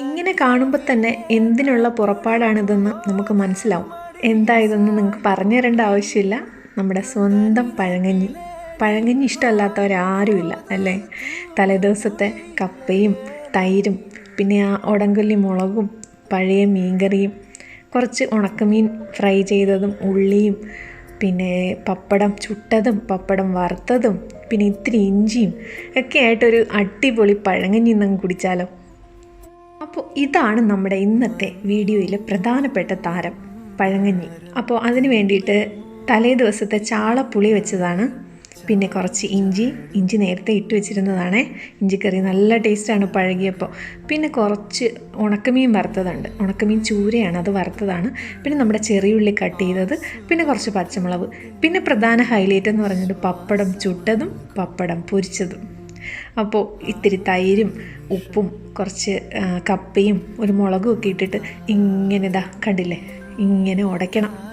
ഇങ്ങനെ കാണുമ്പോൾ തന്നെ എന്തിനുള്ള പുറപ്പാടാണിതെന്ന് നമുക്ക് മനസ്സിലാവും. എന്താ ഇതെന്ന് നിങ്ങൾക്ക് പറഞ്ഞു തരേണ്ട ആവശ്യമില്ല. നമ്മുടെ സ്വന്തം പഴങ്ങഞ്ഞി പഴങ്കഞ്ഞി ഇഷ്ടമല്ലാത്തവരാരുമില്ല അല്ലേ? തലേദിവസത്തെ കപ്പയും തൈരും പിന്നെ ആ ഉടങ്കൊല്ലി മുളകും പഴയ മീൻകറിയും കുറച്ച് ഉണക്കമീൻ ഫ്രൈ ചെയ്തതും ഉള്ളിയും പിന്നെ പപ്പടം ചുട്ടതും പപ്പടം വറുത്തതും പിന്നെ ഇത്തിരി ഇഞ്ചിയും ഒക്കെ ആയിട്ടൊരു അടിപൊളി പഴങ്കഞ്ഞി നിന്ന് കുടിച്ചാലോ? അപ്പോൾ ഇതാണ് നമ്മുടെ ഇന്നത്തെ വീഡിയോയിലെ പ്രധാനപ്പെട്ട താരം പഴങ്ങഞ്ഞി അപ്പോൾ അതിന് വേണ്ടിയിട്ട് തലേ ദിവസത്തെ ചാളപ്പുളി വെച്ചതാണ്. പിന്നെ കുറച്ച് ഇഞ്ചി ഇഞ്ചി നേരത്തെ ഇട്ട് വെച്ചിരുന്നതാണ്. ഇഞ്ചിക്കറി നല്ല ടേസ്റ്റാണ് പഴകിയപ്പോൾ പിന്നെ കുറച്ച് ഉണക്കമീൻ വറുത്തതുണ്ട്. ഉണക്കമീൻ ചൂരയാണ് അത് വറുത്തതാണ്. പിന്നെ നമ്മുടെ ചെറിയുള്ളി കട്ട് ചെയ്തത് പിന്നെ കുറച്ച് പച്ചമുളക്. പിന്നെ പ്രധാന ഹൈലൈറ്റ് എന്ന് പറഞ്ഞത് പപ്പടം ചുട്ടതും പപ്പടം പൊരിച്ചതും. അപ്പോൾ ഇത്തിരി തൈരും ഉപ്പും കുറച്ച് കപ്പയും ഒരു മുളകും ഒക്കെ ഇട്ടിട്ട് ഇങ്ങനെ ഇതാ കണ്ടില്ലേ? ഇങ്ങനെ ഉടയ്ക്കണം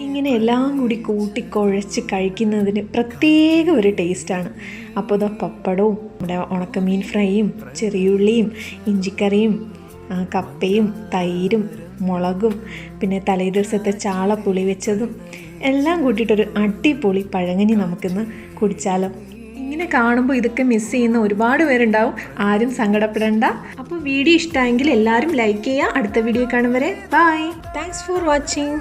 ഇങ്ങനെ എല്ലാം കൂടി കൂട്ടി കുഴച്ച് കഴിക്കുന്നതിന് പ്രത്യേക ഒരു ടേസ്റ്റാണ് അപ്പോൾ ഇതാ പപ്പടവും നമ്മുടെ ഉണക്കമീൻ ഫ്രൈയും ചെറിയുള്ളിയും ഇഞ്ചിക്കറിയും കപ്പയും തൈരും മുളകും പിന്നെ തലേ ദിവസത്തെ ചാള പുളി വെച്ചതും എല്ലാം കൂട്ടിയിട്ടൊരു അടിപൊളി പഴങ്ങഞ്ഞി നമുക്കിന്ന് കുടിച്ചാലോ. ഇങ്ങനെ കാണുമ്പോൾ ഇതൊക്കെ മിസ് ചെയ്യുന്ന ഒരുപാട് പേരുണ്ടാവും. ആരും സങ്കടപ്പെടേണ്ട. അപ്പോൾ വീഡിയോ ഇഷ്ടമെങ്കിൽ എല്ലാവരും ലൈക്ക് ചെയ്യുക. അടുത്ത വീഡിയോ കാണും വരെ. Bye thanks for watching